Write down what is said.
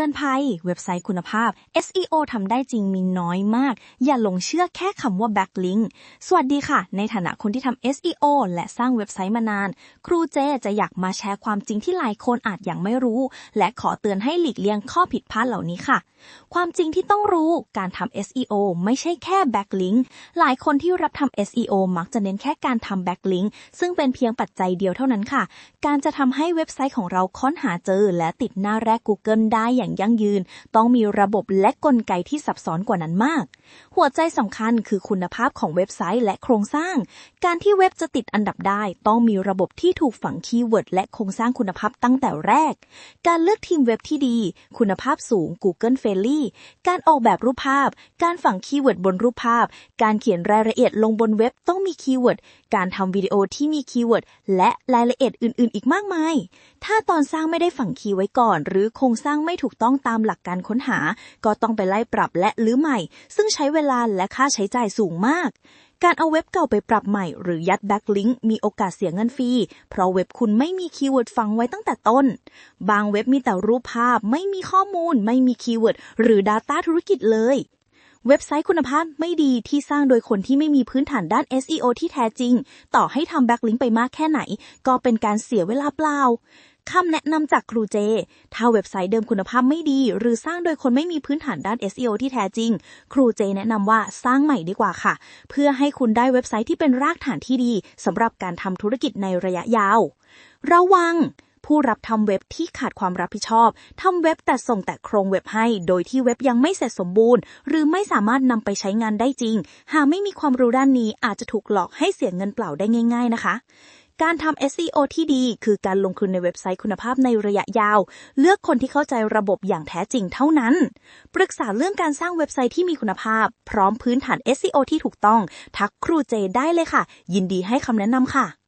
ตือนภัย เว็บไซต์คุณภาพ SEO ทำได้จริงมีน้อยมาก อย่าหลงเชื่อแค่คำว่า backlink สวัสดีค่ะ ในฐานะคนที่ทำ SEO และสร้างเว็บไซต์มานาน ครูเจจะอยากมาแชร์ความจริงที่หลายคนอาจยังไม่รู้ และขอเตือนให้หลีกเลี่ยงข้อผิดพลาดเหล่านี้ค่ะ ความจริงที่ต้องรู้การทำ SEO ไม่ใช่แค่ backlink หลายคนที่รับทำ SEO มักจะเน้นแค่การทำ backlink ซึ่งเป็นเพียงปัจจัยเดียวเท่านั้นค่ะ การจะทำให้เว็บไซต์ของเราค้นหาเจอ และติดหน้าแรก Google ได้อย่างยั่งยืน ต้องมีระบบและกลไกที่ซับซ้อนกว่านั้นมาก หัวใจสำคัญคือคุณภาพของเว็บไซต์และโครงสร้าง การที่เว็บจะติดอันดับได้ ต้องมีระบบที่ถูกฝังคีย์เวิร์ดและโครงสร้างคุณภาพตั้งแต่แรก การเลือกทีมเว็บที่ดี คุณภาพสูง Google Friendly การออกแบบรูปภาพ การฝังคีย์เวิร์ดบนรูปภาพ การเขียนรายละเอียดลงบนเว็บต้องมีคีย์เวิร์ด การทำวิดีโอที่มีคีย์เวิร์ดและรายละเอียดอื่น ๆ อีกมากมาย ถ้าตอนสร้างไม่ได้ฝังคีย์ไว้ก่อน หรือโครงสร้างไม่ถูกต้องตามหลักการค้นหา ก็ต้องไปไล่ปรับและรื้อใหม่ ซึ่งใช้เวลาและค่าใช้จ่ายสูงมาก การเอาเว็บเก่าไปปรับใหม่หรือยัดแบ็กลิงก์มีโอกาสเสียเงินฟรี เพราะเว็บคุณไม่มีคีย์เวิร์ดฝังไว้ตั้งแต่ต้น บางเว็บมีแต่รูปภาพ ไม่มีข้อมูล ไม่มีคีย์เวิร์ดหรือ Data ธุรกิจเลยเว็บไซต์คุณภาพไม่ดีที่สร้างโดยคนที่ไม่มีพื้นฐานด้าน SEO ที่แท้จริง ต่อให้ทำแบ็กลิงก์ไปมากแค่ไหน ก็เป็นการเสียเวลาเปล่า คำแนะนำจากครูเจ ถ้าเว็บไซต์เดิมคุณภาพไม่ดี หรือสร้างโดยคนไม่มีพื้นฐานด้าน SEO ที่แท้จริง ครูเจแนะนำว่าสร้างใหม่ดีกว่าค่ะ เพื่อให้คุณได้เว็บไซต์ที่เป็นรากฐานที่ดีสำหรับการทำธุรกิจในระยะยาว ระวังผู้รับทำเว็บที่ขาดความรับผิดชอบ ทำเว็บแต่ส่งแต่โครงเว็บให้ โดยที่เว็บยังไม่เสร็จสมบูรณ์ หรือไม่สามารถนำไปใช้งานได้จริง หากไม่มีความรู้ด้านนี้อาจจะถูกหลอกให้เสียเงินเปล่าได้ง่าย ๆนะคะ การทำ SEO ที่ดีคือการลงทุนในเว็บไซต์คุณภาพในระยะยาว เลือกคนที่เข้าใจระบบอย่างแท้จริงเท่านั้น ปรึกษาเรื่องการสร้างเว็บไซต์ที่มีคุณภาพ พร้อมพื้นฐาน SEO ที่ถูกต้อง ทักครูเจได้เลยค่ะ ยินดีให้คำแนะนำค่ะ